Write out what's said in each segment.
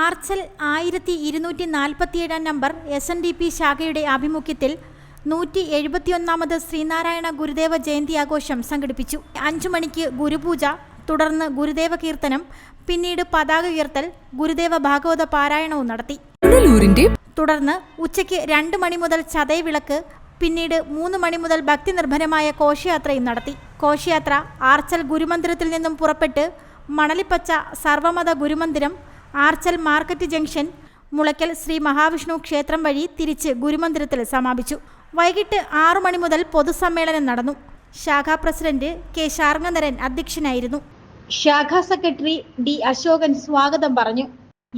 ആർച്ചൽ ആയിരത്തി ഇരുന്നൂറ്റി നാൽപ്പത്തിയേഴാം number S N D P ശാഖയുടെ ആഭിമുഖ്യത്തിൽ നൂറ്റി എഴുപത്തിയൊന്നാമത് ശ്രീനാരായണ ഗുരുദേവ ജയന്തി ആഘോഷം സംഘടിപ്പിച്ചു. അഞ്ചു മണിക്ക് ഗുരുപൂജ തുടർന്ന് ഗുരുദേവ കീർത്തനം പിന്നീട് പതാക ഉയർത്തൽ ഗുരുദേവ ഭാഗവത പാരായണവും നടത്തി. തുടർന്ന് ഉച്ചയ്ക്ക് രണ്ട് മണി മുതൽ ചതയവിളക്ക് പിന്നീട് മൂന്ന് മണി മുതൽ ഭക്തി നിർഭരമായ ഘോഷയാത്രയും നടത്തി. കോശയാത്ര ആർച്ചൽ ഗുരുമന്ദിരത്തിൽ നിന്നും പുറപ്പെട്ട് മണലിപ്പച്ച സർവമത ഗുരുമന്ദിരം ആർച്ചൽ മാർക്കറ്റ് ജംഗ്ഷൻ മുളയ്ക്കൽ ശ്രീ മഹാവിഷ്ണു ക്ഷേത്രം വഴി തിരിച്ച് ഗുരുമന്ദിരത്തിൽ സമാപിച്ചു. വൈകിട്ട് ആറു മണി മുതൽ പൊതുസമ്മേളനം നടന്നു. ശാഖാ പ്രസിഡന്റ് കെ ശാർങ്ങനരൻ അധ്യക്ഷനായിരുന്നു. ശാഖാ സെക്രട്ടറി ഡി അശോകൻ സ്വാഗതം പറഞ്ഞു.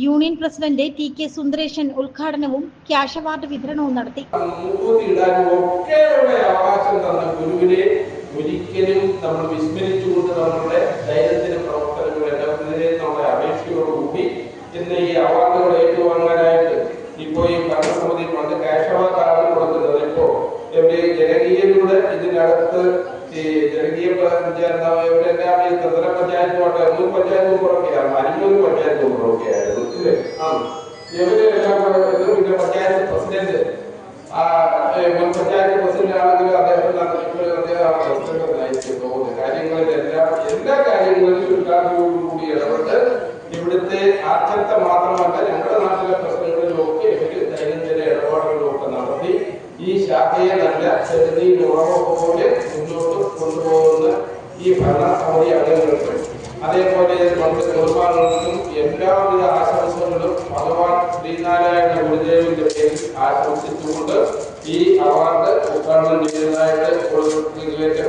Union president T K Sundaresan ഉദ്ഘാടനവും ക്യാഷ് അവാർഡ് വിതരണവും നടത്തി. അവകാശം തന്ന ഗുരുവിനെ ഒരിക്കലും നമ്മൾ വിസ്മരിച്ചുകൊണ്ട് നമ്മളുടെ ദൈനംദിന പ്രവർത്തനങ്ങളെല്ലാം ഇതിനെ നമ്മുടെ അപേക്ഷയോടുകൂടി ഇന്ന് ഈ അവാർഡുകൾ ഏറ്റുവാങ്ങാനായിട്ട് ഇപ്പോ ഈ ഭരണസമിതി പണ്ട് ക്യാഷ് അവാർഡാണ് കൊടുക്കുന്നത് ഇപ്പോ എവിടെ ജനകീയരുടെ ഇതിനകത്ത് ഈ ജനകീയ പഞ്ചായത്ത് ഇവരെല്ലാം ഈ ത്രിതല പഞ്ചായത്തുമായിട്ട് ഒന്നും പഞ്ചായത്ത് പുറക്കെയാണ് അഞ്ഞൂറ് പഞ്ചായത്ത് പുറക്കെയായിരുന്നു ഇല്ലേ ആ. ഇവർ എല്ലാം കൂടെ ഇത് പിന്നെ പഞ്ചായത്ത് പ്രസിഡന്റ് ആ മുൻ പഞ്ചായത്ത് പ്രസിഡന്റ് ആണെങ്കിൽ അദ്ദേഹം ആദ്യത്തെ മാത്രമല്ല ഞങ്ങളുടെ നാട്ടിലെ പ്രശ്നങ്ങളിലൊക്കെ ഇവർ ദൈനംദിന ഇടപാടുകളൊക്കെ നടത്തി ഈ ശാഖയെ നല്ല ചെറുതി ഉറവൊക്കെ മുന്നോട്ട് കൊണ്ടുപോകുന്ന ഈ ഭരണസമിതി അംഗങ്ങൾക്ക് അതേപോലെ നമ്മുടെ നിർമ്മാണങ്ങൾക്കും എല്ലാവിധ ആശംസകളും ഭഗവാൻ ശ്രീനാരായണ ഗുരുദേവിന്റെ പേരിൽ ആശംസിച്ചുകൊണ്ട് ഈ അവാർഡ് ഉദ്ഘാടനം ചെയ്തതായിട്ട്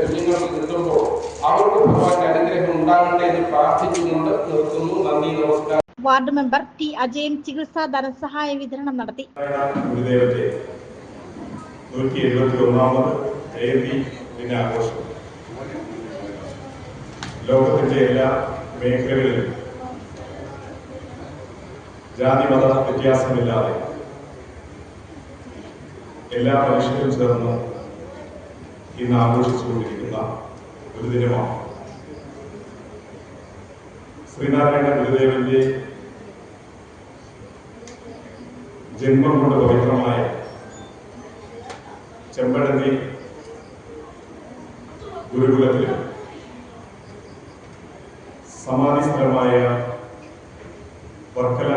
കുഞ്ഞുങ്ങൾക്ക് കിട്ടുമ്പോൾ അവർക്ക് ഭഗവാന്റെ അനുഗ്രഹം ഉണ്ടാകട്ടെ എന്ന് പ്രാർത്ഥിച്ചുകൊണ്ട് നിർത്തുന്നു. നന്ദി നമസ്കാരം. വാർഡ് മെമ്പർ ടി അജയൻ ചികിത്സാ ധനസഹായ വിതരണം നടത്തി. ലോകത്തിന്റെ എല്ലാ മേഖലകളിലും ജാതി മത വ്യത്യാസമില്ലാതെ എല്ലാ മനുഷ്യരും ചേർന്ന് ഇന്ന് ആഘോഷിച്ചുകൊണ്ടിരിക്കുന്ന ഒരു ദിനമാണ്. ശ്രീനാരായണ ഗുരുദേവന്റെ ജന്മം കൊണ്ട് പവിത്രമായ ചെമ്പഴന്തി ഗുരുകുലത്തിൽ സമാധി സ്ഥലമായ വർക്കല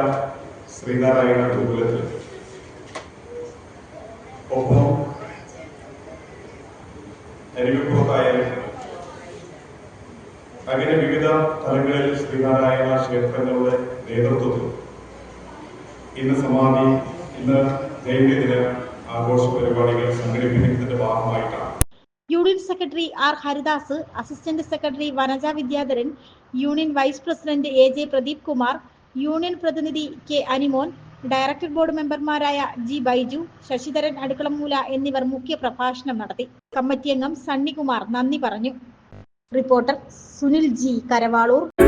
ശ്രീനാരായണ ഗുരുകുലത്തിൽ ഒപ്പം അരുവിപ്പുറത്തായാലും അങ്ങനെ വിവിധ തലങ്ങളിൽ ശ്രീനാരായണ ക്ഷേത്രങ്ങളുടെ നേതൃത്വത്തിൽ ഇന്ന് സമാധി ഇന്ന് ദൈവദിന ആഘോഷ പരിപാടികൾ സംഘടിപ്പിക്കുന്നതിന്റെ ഭാഗമായിട്ടാണ്. Union secretary R Haridas assistant secretary Vanaja Vidyadharan union vice president A J Pradeep Kumar union പ്രതിനിധി കെ അനിമോൻ ഡയറക്ടർ ബോർഡ് മെമ്പർമാരായ ജി ബൈജു ശശിധരൻ അടുക്കളമൂല എന്നിവർ മുഖ്യ പ്രഭാഷണം നടത്തി. കമ്മിറ്റി അംഗം സണ്ണികുമാർ നന്ദി പറഞ്ഞു. Reporter Sunil G Karavalur.